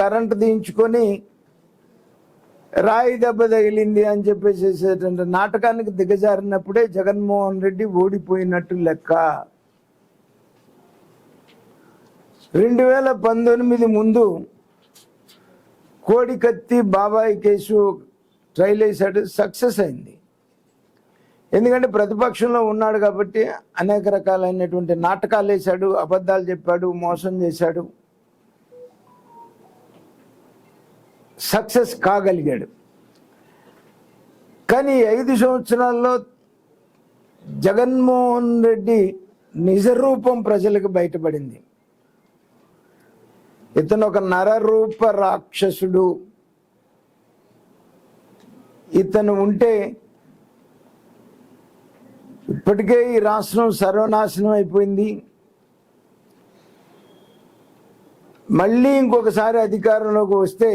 Current దించుకొని రాయి దెబ్బ తగిలింది అని చెప్పేసేటువంటి నాటకానికి దిగజారినప్పుడే జగన్మోహన్ రెడ్డి ఓడిపోయినట్టు లెక్క. రెండు వేల పంతొమ్మిది ముందు కోడికత్తి బాబాయ్ కేసు ట్రైల్ వేసాడు సక్సెస్ అయింది. ఎందుకంటే ప్రతిపక్షంలో ఉన్నాడు కాబట్టి అనేక రకాలైనటువంటి నాటకాలు వేశాడు అబద్ధాలు చెప్పాడు మోసం చేశాడు. సక్సెస్ కాగలిగాడు. కానీ ఐదు సంవత్సరాల్లో జగన్మోహన్ రెడ్డి నిజరూపం ప్రజలకు బయటపడింది. ఇతను ఒక నరరూప రాక్షసుడు. ఇతను ఉంటే ఇప్పటికే ఈ రాష్ట్రం సర్వనాశనం అయిపోయింది. మళ్ళీ ఇంకొకసారి అధికారంలోకి వస్తే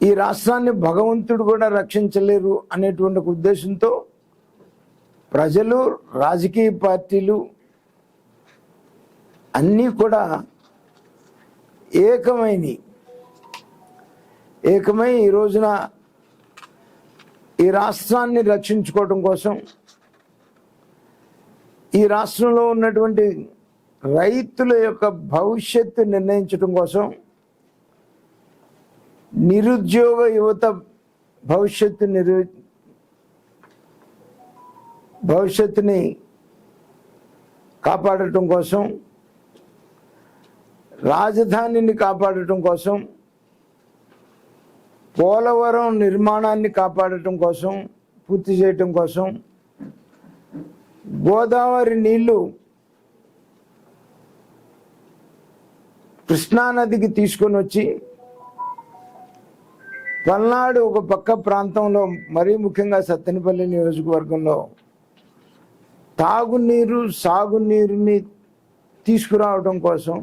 ఈ రాష్ట్రాన్ని భగవంతుడు కూడా రక్షించలేరు అనేటువంటి ఉద్దేశంతో ప్రజలు రాజకీయ పార్టీలు అన్నీ కూడా ఏకమైనవి. ఏకమై ఈ రోజున ఈ రాష్ట్రాన్ని రక్షించుకోవడం కోసం ఈ రాష్ట్రంలో ఉన్నటువంటి రైతుల యొక్క భవిష్యత్తు నిర్ణయించడం కోసం నిరుద్యోగ యువత భవిష్యత్తు నిరు భవిష్యత్తుని కాపాడటం కోసం రాజధానిని కాపాడటం కోసం పోలవరం నిర్మాణాన్ని కాపాడటం కోసం పూర్తి చేయటం కోసం గోదావరి నీళ్ళు కృష్ణానదికి తీసుకొని వచ్చి పల్నాడు ఒక పక్క ప్రాంతంలో మరీ ముఖ్యంగా సత్తెనపల్లి నియోజకవర్గంలో తాగునీరు సాగునీరుని తీసుకురావడం కోసం